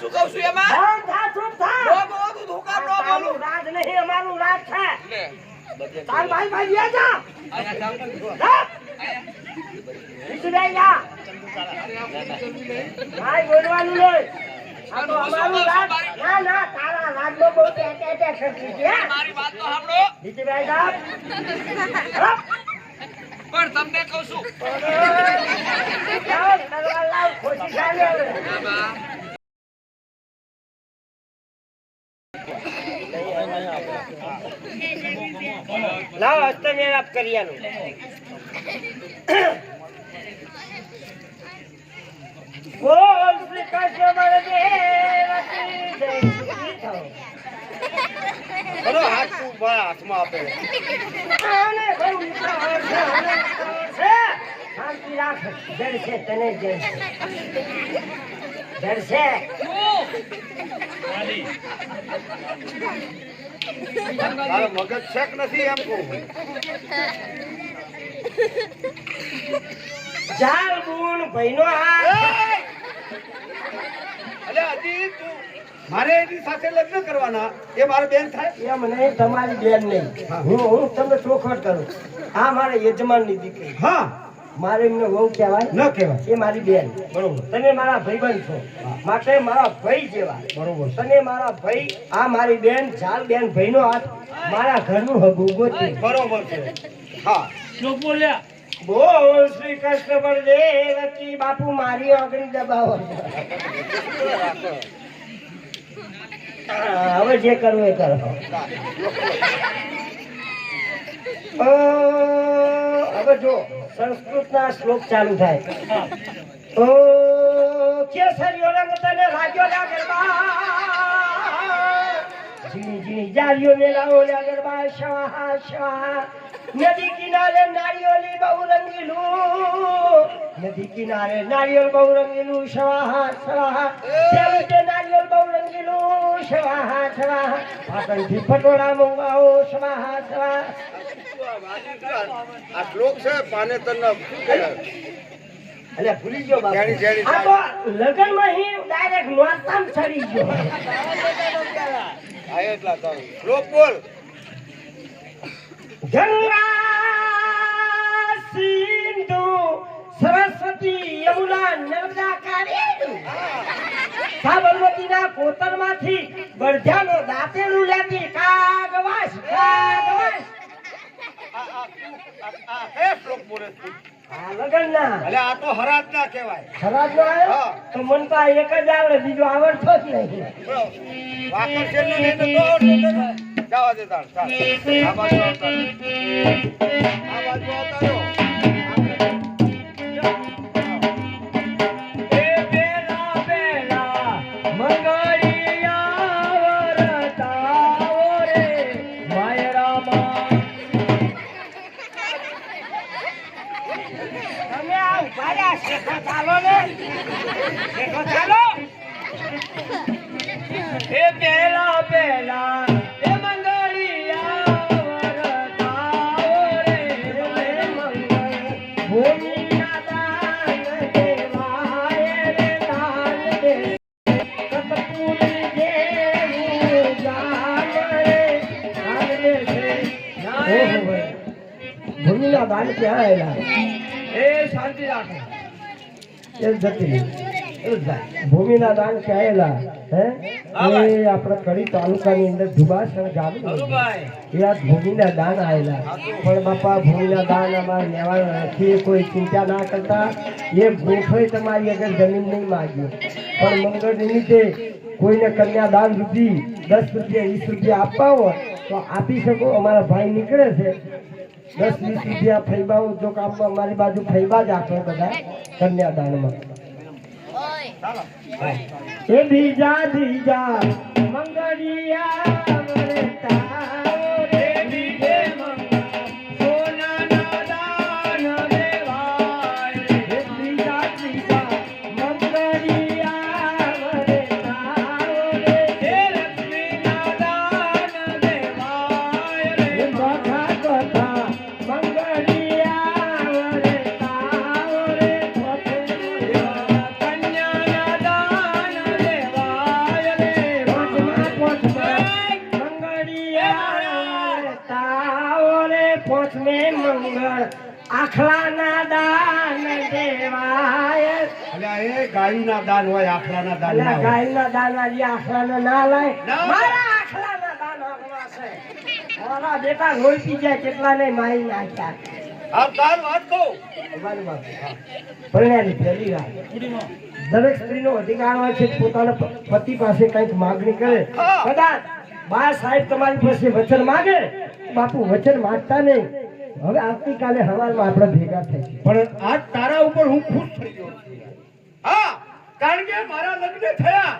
શું કહું છું એમાં? થા ચૂપ થા. નો બોલું તું ધોકા નો બોલું. રાજ નહીં અમારું રાજ છે. લે. તાર ભાઈ ભાઈ જા. આયા જા. બોલવાનું નહીં. આ તો અમારું રાજ. ના ના તારા રાજનો બહુ ટે ટે ટે કરતી છે મારી વાત તો સાંભળો. નીચે જા. પણ તમને કહું છું. લાવ, ખોટી ચાલે હવે. લાવ હસ્તમેળાપ કરી આલું. બોલ શ્રી કૃષ્ણ બળદેવ કી જય. સુખી થો. બરો હાથ તું હાથમાં આપે આને. શાંતિ રાખ જડશે તને જડશે જડશે તારો મગજ શેક નથી એમ કહું ચાલ ગુણ ભાઈનો હાથ. અલે અજી તું મારે એની સાથે લગ્ન કરવાના. એ મારે બેન થાય? એમ મને તમારી બેન નહીં. હું હું તમને ચોખવટ કરું. આ મારા યજમાનની દીકરી. હા. મારે એમને વહુ કહેવાય. ન કહેવાય. એ મારી બેન. બરોબર. તમે મારા ભાઈબંધ છો. માટે મારા ભાઈ જેવા. બરોબર. તને મારા ભાઈ આ મારી બેન ચાલ બેન ભાઈનો હાથ મારા ઘરનું હગું ગોતી બરોબર છે. હા. બોલ શ્રી કૃષ્ણ બળદેવ કી બાપુ મારી આગળી દબાવો. હવે જે કરવું એ કરો. હવે જો સંસ્કૃતના શ્લોક ચાલુ થાય. ઓ કેસરીઓ રંગ તને લાગ્યો લા ગરબા. ઝીણી ઝીણી જારીઓ ને લાવો લા ગરબા શવાહા નદી કિનારે નારિયેળી બહુ રંગીલું નદી કિનારે નારિયેળ બહુ રંગીલું શવાહા શવાહા પેલું તે બહુ રંગીલું શવાહા શવાહા પાટણથી પટોળા મંગાવો. શવાહા શવાહા આ શ્લોક છે પાનેતર ના શું કહેવાય? અલે ભૂલી ગયો બાપુ. જેણી, જેણી, આ તો લગનમાં હી ડાયરેક્ટ નોરતામ ચડી ગયો. હા એટલા તારું શ્લોક બોલ. ગંગા સિંધુ સરસ્વતી યમુના નર્મદા કાવેરી સાબરમતીના કોતરમાંથી બળજાનો દાંતેલું લેતી કાગવાસ કાગવાસ આ- આ શું? આ- આ શ્લોક બોલે તું આ લગનના. આ તો હરાજ ના કહેવાય ખરાબ નો તો મન તો એક જ આવડે બીજો આવડતો જ નહીં. વાકર છેલ્લું નહીં તો તો જવા દે તાર, આ બાજુ આવતા આ બાજુ આવતા રહો. શેખો ચાલો ને. દેખો ચાલો. એ બેલા બેલા એ મંગળિયા રે રે ભૂમિના દાન ક્યાં આવેલા. એ શાંતિ રાખો. એ જતી. ભૂમિના દાન કહેલા હે? એ આપણા કડી તાલુકાની અંદર ધુબાસણ ગામ એ આ ભૂમિના દાન આવેલા પણ બાપા ભૂમિના દાન અમારે લેવાના નથી કોઈ ચિંતા ના કરતા. એ ભૂખોય તમારી આગળ જમીન નહીં માગ્યું પણ મંગળ નિમિત્તે કોઈને કન્યાદાન સુધી દસ રૂપિયા વીસ રૂપિયા આપવા હોય તો આપી શકો. અમારા ભાઈ નીકળે છે. દસ વીસ રૂપિયા ફૈબાઓ જો કામ મારી બાજુ ફૈબા જ આપે બધા કન્યાદાનમાં. એ બીજા બીજા મંગળિયા. આખલાના દાન દેવાય. અલ્યા એ ગાયના દાન હોય આખલાના દાન ના. ગાયના દાન આજે આખલાના ના લાય. મારા આખલાના દાન છે. મારા બેટા પી જાય કેટલા ને મારી નાખ્યા. હા ચાલ વાત કહું. તમારી વાત પરિણામની પહેલી વાત. દરેક સ્ત્રીનો અધિકાર હોય છે પોતાના પતિ પાસે કંઈક માગણી કરે. કદાચ બા સાહેબ તમારી પાસે વચન માગે. બાપુ વચન માંગતા નહીં. હવે આવતીકાલે હવારમાં આપણે ભેગા થઈ પણ આજ તારા ઉપર હું ખુશ થઈ ગયો હા કારણ કે મારા લગ્ન થયા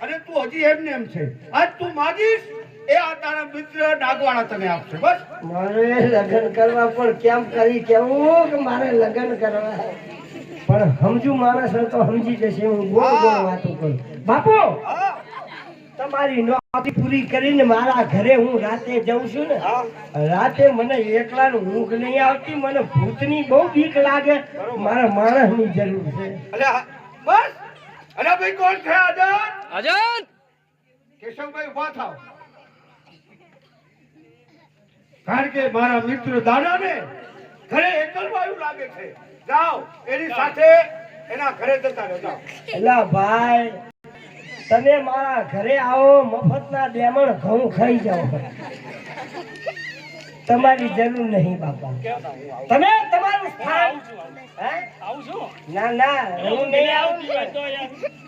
અને તું હજી એમ ને એમ છે. આજ તું માગીશ એ આ તારા મિત્ર ડાગવાળા તને આપશે. બસ. મારે લગ્ન કરવા પણ કેમ કરી કેવું કે મારે લગ્ન કરવા? પણ સમજુ માણસ તો સમજી જશે હું ગોળ ગોળ વાતો કરું. બાપુ! હા. તમારી નોકરી પૂરી કરીને મારા ઘરે હું રાતે જઉં છું ને રાતે મને એકલા ઊંઘ નહીં આવતી મને ભૂતની બહુ બીક લાગે. મારા માણસની જરૂર છે. બસ. અલ્યા ભાઈ કોણ છે આઝાદ આઝાદ કેશવભાઈ ઊભા થાવ કારણ કે મારા મિત્ર દાદાને ઘરે એકલવાયું લાગે છે. જાઓ એની સાથે એના ઘરે જતા રહેતા એલા ભાઈ તમે મારા ઘરે આવો મફતના ડેમણ ઘઉં ખાઈ જાઓ. તમારી જરૂર નહીં બાપા. તમે તમારું સ્થાન ના ના હું નહીં આવું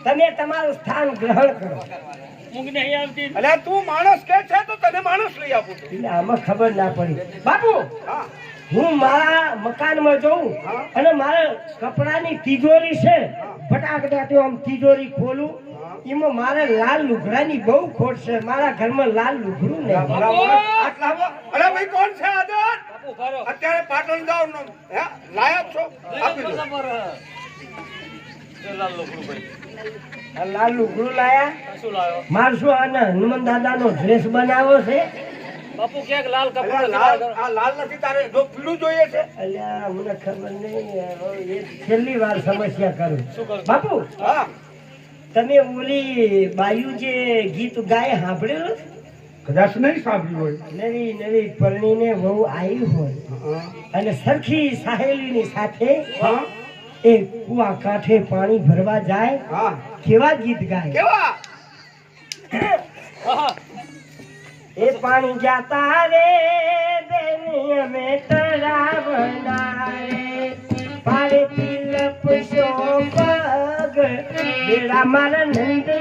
તમે તમારું સ્થાન ગ્રહણ કરો. અલ્યા તું માણસ કે છે તો તને માણસ લઈ આપું એટલે આમાં ખબર ના પડી. બાપુ હું. મારા મકાનમાં જઉં અને મારા કપડાની તિજોરી છે ફટાકડાથી આમ તિજોરી ખોલું. એમાં મારે લાલ લુગડાની બહુ ખોટ છે. મારા ઘરમાં લાલ લુગડું નહીં. અરે. ભાઈ કોણ છે આદર? અત્યારે પાટણ જાવ ને હે? લાયક છો? આપી દો. આ લાલ લુગડું લાયા? માર શું આના હનુમાન દાદાનો ડ્રેસ બનાવ્યો છે? બાપુ ક્યાંક લાલ કપડા લાલ આ લાલ નથી તારે જો પીળું જોઈએ છે. અલ્યા મને ખબર નહીં. એ છેલ્લી વાર સમસ્યા કરું? બાપુ! હા. તમે ઓલી બાયુ જે ગીત ગાય સાંભળેલું? કદાચ નહીં સાંભળ્યું નવી નવી પરણીને વહુ આવી હોય. હોય અને સરખી સાહેલીની સાથે હા. એ કુવા કાંઠે પાણી ભરવા જાય. કેવા ગીત ગાય? કેવા? એ પાણી જાતા રે બેની અમે તળાવના રે પાડેથી લપસો પગ બેડા મારા નંદ